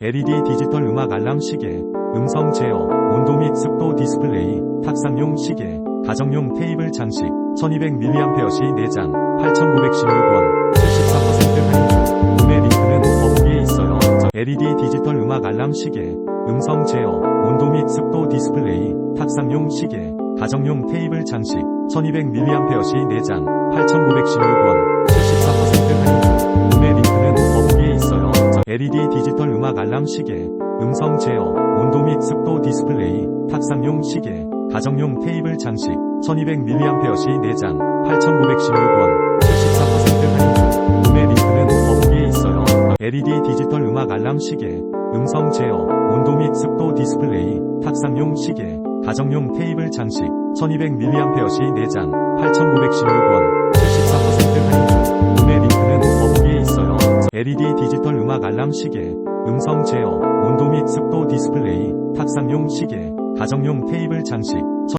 LED 디지털 음악 알람 시계, 음성 제어, 온도 및 습도 디스플레이, 탁상용 시계, 가정용 테이블 장식, 1200mAh 4장, 8,916원, 74% 할인 중. 구매 링크는 더보기에 있어요. 저- LED 디지털 음악 알람 시계, 음성 제어, 온도 및 습도 디스플레이, 탁상용 시계, 가정용 테이블 장식, 1200mAh 4장, 8,916원, LED 디지털 음악 알람 시계, 음성 제어, 온도 및 습도 디스플레이, 탁상용 시계, 가정용 테이블 장식, 1200mAh 4장, 8,916원, 74% 할인 중. 구매 링크는 더보기에 있어요. LED 디지털 음악 알람 시계, 음성 제어, 온도 및 습도 디스플레이, 탁상용 시계, 가정용 테이블 장식, 1200mAh 4장, 8,916원, LED 디지털 음악 알람 시계, 음성 제어, 온도 및 습도 디스플레이, 탁상용 시계, 가정용 테이블 장식,